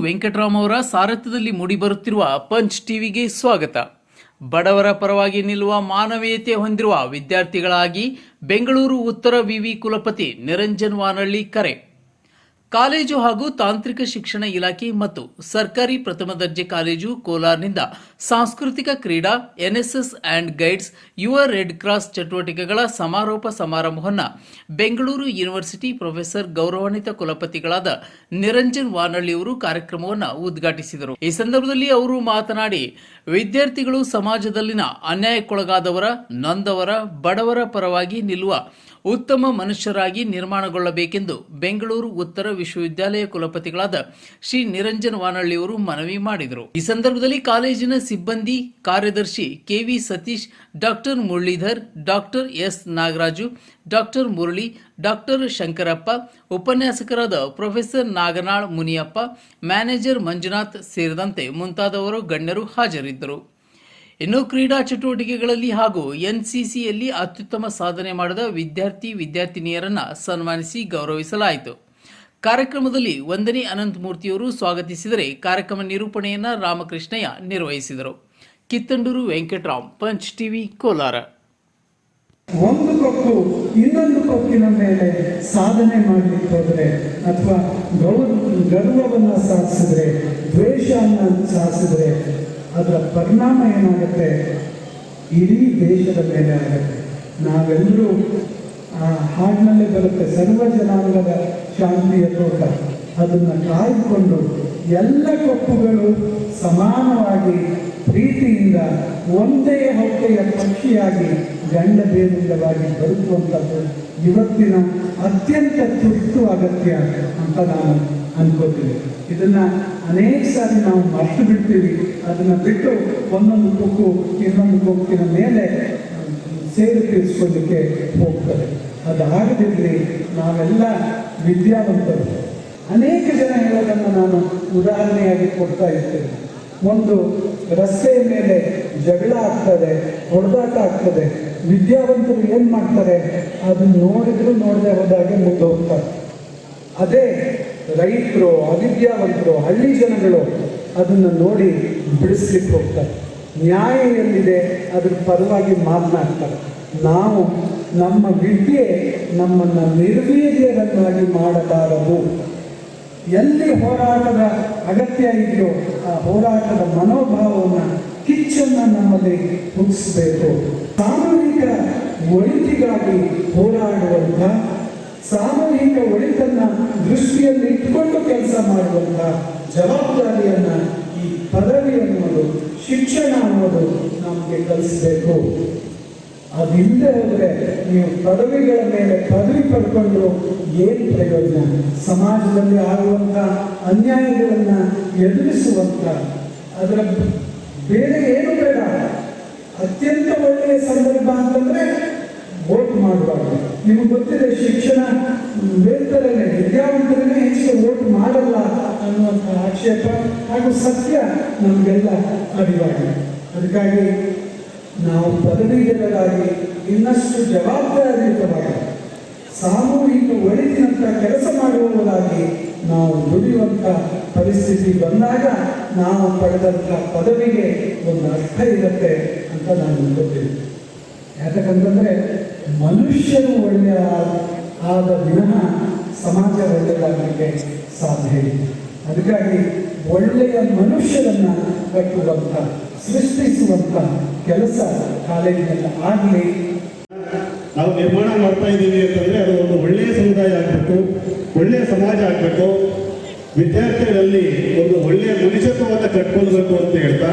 ವೆಂಕಟರಾಮ್ ಅವರ ಸಾರಥ್ಯದಲ್ಲಿ ಮೂಡಿಬರುತ್ತಿರುವ ಪಂಚ್ ಟಿವಿಗೆ ಸ್ವಾಗತ. ಬಡವರ ಪರವಾಗಿ ನಿಲ್ಲುವ ಮಾನವೀಯತೆ ಹೊಂದಿರುವ ವಿದ್ಯಾರ್ಥಿಗಳಾಗಿ ಬೆಂಗಳೂರು ಉತ್ತರ ವಿವಿ ಕುಲಪತಿ ನಿರಂಜನ್ ವಾನಳ್ಳಿ ಕರೆ. ಕಾಲೇಜು ಹಾಗೂ ತಾಂತ್ರಿಕ ಶಿಕ್ಷಣ ಇಲಾಖೆ ಮತ್ತು ಸರ್ಕಾರಿ ಪ್ರಥಮ ದರ್ಜೆ ಕಾಲೇಜು ಕೋಲಾರ್ನಿಂದ ಸಾಂಸ್ಕೃತಿಕ ಕ್ರೀಡಾ, ಎನ್ಎಸ್ಎಸ್ ಆ್ಯಂಡ್ ಗೈಡ್ಸ್ ಯುವ ರೆಡ್ ಕ್ರಾಸ್ ಚಟುವಟಿಕೆಗಳ ಸಮಾರೋಪ ಸಮಾರಂಭವನ್ನು ಬೆಂಗಳೂರು ಯೂನಿವರ್ಸಿಟಿ ಪ್ರೊಫೆಸರ್ ಗೌರವಾನ್ವಿತ ಕುಲಪತಿಗಳಾದ ನಿರಂಜನ್ ವಾನಳ್ಳಿಯವರು ಕಾರ್ಯಕ್ರಮವನ್ನು ಉದ್ಘಾಟಿಸಿದರು. ಈ ಸಂದರ್ಭದಲ್ಲಿ ಅವರು ಮಾತನಾಡಿ, ವಿದ್ಯಾರ್ಥಿಗಳು ಸಮಾಜದಲ್ಲಿನ ಅನ್ಯಾಯಕ್ಕೊಳಗಾದವರ, ನೊಂದವರ, ಬಡವರ ಪರವಾಗಿ ನಿಲ್ಲುವ ಉತ್ತಮ ಮನುಷ್ಯರಾಗಿ ನಿರ್ಮಾಣಗೊಳ್ಳಬೇಕೆಂದು ಬೆಂಗಳೂರು ಉತ್ತರ ವಿಶ್ವವಿದ್ಯಾಲಯ ಕುಲಪತಿಗಳಾದ ಶ್ರೀ ನಿರಂಜನ್ ವಾನಳ್ಳಿಯವರು ಮನವಿ ಮಾಡಿದರು. ಈ ಸಂದರ್ಭದಲ್ಲಿ ಕಾಲೇಜಿನ ಸಿಬ್ಬಂದಿ ಕಾರ್ಯದರ್ಶಿ KV Satish, doctor Muralidhar, doctor S Nagaraju, doctor Murali, doctor Shankarappa, ಉಪನ್ಯಾಸಕರಾದ ಪ್ರೊಫೆಸರ್ ನಾಗನಾಳ್ ಮುನಿಯಪ್ಪ, ಮ್ಯಾನೇಜರ್ ಮಂಜುನಾಥ್ ಸೇರಿದಂತೆ ಮುಂತಾದವರು ಗಣ್ಯರು ಹಾಜರಿದ್ದರು. ಇನ್ನು ಕ್ರೀಡಾ ಚಟುವಟಿಕೆಗಳಲ್ಲಿ ಹಾಗೂ ಎನ್ಸಿಸಿಯಲ್ಲಿ ಅತ್ಯುತ್ತಮ ಸಾಧನೆ ಮಾಡಿದ ವಿದ್ಯಾರ್ಥಿ ವಿದ್ಯಾರ್ಥಿನಿಯರನ್ನ ಸನ್ಮಾನಿಸಿ ಗೌರವಿಸಲಾಯಿತು. ಕಾರ್ಯಕ್ರಮದಲ್ಲಿ ವಂದನಿ ಅನಂತಮೂರ್ತಿಯವರು ಸ್ವಾಗತಿಸಿದರೆ ಕಾರ್ಯಕ್ರಮ ನಿರೂಪಣೆಯನ್ನ ರಾಮಕೃಷ್ಣಯ್ಯ ನಿರ್ವಹಿಸಿದರು. Kittandur Venkataram punch TV Kolar. ಒಂದು ಕಪ್ಪು ಇನ್ನೊಂದು ಕಪ್ಪಿನ ಮೇಲೆ ಸಾಧನೆ ಮಾಡಲಿಕ್ಕೆ ಹೋದರೆ ಅಥವಾ ಗೌರ ಗರ್ವವನ್ನು ಸಾಧಿಸಿದ್ರೆ, ದ್ವೇಷವನ್ನು ಸಾಧಿಸಿದ್ರೆ ಅದರ ಪರಿಣಾಮ ಏನಾಗುತ್ತೆ? ಇಡೀ ದೇಶದ ಮೇಲೆ ಆಗುತ್ತೆ. ನಾವೆಲ್ಲರೂ ಆ ಹಾಡಿನಲ್ಲೇ ಬರುತ್ತೆ, ಸರ್ವ ಜನಾಂಗದ ಶಾಂತಿಯ ತೋಟ ಅದನ್ನು ಕಾಯ್ದುಕೊಂಡು ಎಲ್ಲ ಕೊಪ್ಪುಗಳು ಸಮಾನವಾಗಿ ಪ್ರೀತಿಯಿಂದ ಒಂದೇ ಹೊಟ್ಟೆಯ ಪಕ್ಷಿಯಾಗಿ ಗಂಡ ಬೇರುಂಡವಾಗಿ ಬದುಕುವಂಥದ್ದು ಇವತ್ತಿನ ಅತ್ಯಂತ ತುರ್ತು ಅಗತ್ಯ ಅಂತ ನಾನು ಅನ್ಕೋತೀನಿ ಇದನ್ನ ಅನೇಕ ಸಾರಿ ನಾವು ಮರ್ತು ಬಿಡ್ತೀವಿ. ಅದನ್ನ ಬಿಟ್ಟು ಒಂದೊಂದು ಕೊಕ್ಕು ಇನ್ನೊಂದು ಕೊಕ್ಕಿನ ಮೇಲೆ ಸೇರಿ ತೀರಿಸ್ಕೊಳ್ಳಿಕ್ಕೆ ಹೋಗ್ತದೆ. ಅದಾಗದಿರಲಿ ನಾವೆಲ್ಲ ವಿದ್ಯಾವಂತರು. ಅನೇಕ ಜನ ಹೇಳೋದನ್ನು ನಾನು ಉದಾಹರಣೆಯಾಗಿ ಕೊಡ್ತಾ ಇರ್ತೇನೆ. ಒಂದು ರಸ್ತೆಯ ಮೇಲೆ ಜಗಳ ಆಗ್ತದೆ, ಹೊಡೆದಾಟ ಆಗ್ತದೆ. ವಿದ್ಯಾವಂತರು ಏನು ಮಾಡ್ತಾರೆ? ಅದನ್ನ ನೋಡಿದ್ರು ನೋಡದೆ ಹೋದಾಗೆ ಮುಂದೆ ಹೋಗ್ತಾರೆ ಅದೇ ರೈತರು ಅವಿದ್ಯಾವಂತರು ಹಳ್ಳಿ ಜನಗಳು ಅದನ್ನು ನೋಡಿ ಬಿಡಿಸ್ಲಿಕ್ಕೆ ಹೋಗ್ತಾರೆ. ನ್ಯಾಯ ಎಲ್ಲಿದೆ? ಅದ್ರ ಪರವಾಗಿ ಮಾತನಾಡ್ತಾರೆ. ನಾವು ನಮ್ಮ ವಿದ್ಯೆ ನಮ್ಮನ್ನು ನಿರ್ವೀರ್ಯರನ್ನಾಗಿ ಮಾಡಬಾರದು. ಎಲ್ಲಿ ಹೋರಾಟದ ಅಗತ್ಯ ಇದೆಯೋ ಆ ಹೋರಾಟದ ಮನೋಭಾವವನ್ನು ಕಿಚ್ಚನ್ನು ನಮ್ಮಲ್ಲಿ ಹುಟ್ಟಿಸಬೇಕು. ಸಾಮೂಹಿಕ ಒಳಿತಿಗಾಗಿ ಹೋರಾಡುವಂಥ ಸಾಮೂಹಿಕ ಒಳಿತನ್ನ ದೃಷ್ಟಿಯಲ್ಲಿ ಇಟ್ಟುಕೊಂಡು ಕೆಲಸ ಮಾಡುವಂತ ಜವಾಬ್ದಾರಿಯನ್ನ ಈ ಪದವಿ ಅನ್ನೋದು, ಶಿಕ್ಷಣ ಅನ್ನೋದು ನಮಗೆ ಕಲಿಸಬೇಕು. ಅದಿಲ್ಲದೆ ಹೋದ್ರೆ ನೀವು ಪದವಿಗಳ ಮೇಲೆ ಪದವಿ ಪಡ್ಕೊಂಡು ಏನು ಪ್ರಯೋಜನ? ಸಮಾಜದಲ್ಲಿ ಆಗುವಂತ ಅನ್ಯಾಯಗಳನ್ನ ಎದುರಿಸುವಂತ ಅದರ ಬೇರೆ ಏನು ಬೇಡ. ಅತ್ಯಂತ ಒಳ್ಳೆಯ ಸಂದರ್ಭ ಅಂತಂದ್ರೆ ವೋಟ್ ಮಾಡಬಾರ್ದು. ನಿಮಗೆ ಗೊತ್ತಿದೆ, ಶಿಕ್ಷಣ ವೇತರಲ್ಲೇ ವಿದ್ಯಾವಂತರನ್ನೇ ಹೆಚ್ಚಿಗೆ ವೋಟ್ ಮಾಡಲ್ಲ ಅನ್ನುವಂಥ ಆಕ್ಷೇಪ ಹಾಗೂ ಸತ್ಯ ನಮಗೆಲ್ಲ ಅರಿವಾಗಿದೆ. ಅದಕ್ಕಾಗಿ ನಾವು ಪದವೀಧರರಾಗಿ ಇನ್ನಷ್ಟು ಜವಾಬ್ದಾರಿಯುತವಾಗಿ, ಸಾಮೂಹಿಕ ಒಳಿತಿನಂತ ಕೆಲಸ ಮಾಡುವವರಾಗಿ ನಾವು ದುಡಿಯುವಂಥ ಪರಿಸ್ಥಿತಿ ಬಂದಾಗ ನಾವು ಪಡೆದಂಥ ಪದವಿಗೆ ಒಂದು ಅರ್ಥ ಇರುತ್ತೆ ಅಂತ ನಾನು ನಂಬುತ್ತೇನೆ ಯಾಕಂತಂದ್ರೆ ಮನುಷ್ಯನು ಒಳ್ಳೆಯ ಆದ ವಿನಃ ಸಮಾಜ ಒಳ್ಳೆಯದಾಗಲಿಕ್ಕೆ ಸಾಧ್ಯ ಇದೆ ಅದಕ್ಕಾಗಿ ಒಳ್ಳೆಯ ಮನುಷ್ಯರನ್ನ ಕಟ್ಟುವಂಥ, ಸೃಷ್ಟಿಸುವಂಥ ಕೆಲಸ ಕಾಲೇಜಿನಲ್ಲಿ ಆಗಲಿ. ನಾವು ನಿರ್ಮಾಣ ಮಾಡ್ತಾ ಇದ್ದೀವಿ ಅಂತಂದ್ರೆ ಅದು ಒಂದು ಒಳ್ಳೆಯ ಸಮುದಾಯ ಆಗಬೇಕು, ಒಳ್ಳೆಯ ಸಮಾಜ ಆಗಬೇಕು. ವಿದ್ಯಾರ್ಥಿಗಳಲ್ಲಿ ಒಂದು ಒಳ್ಳೆಯ ಮನುಷ್ಯತ್ವವನ್ನು ಕಟ್ಕೊಳ್ಬೇಕು ಅಂತ ಹೇಳ್ತಾ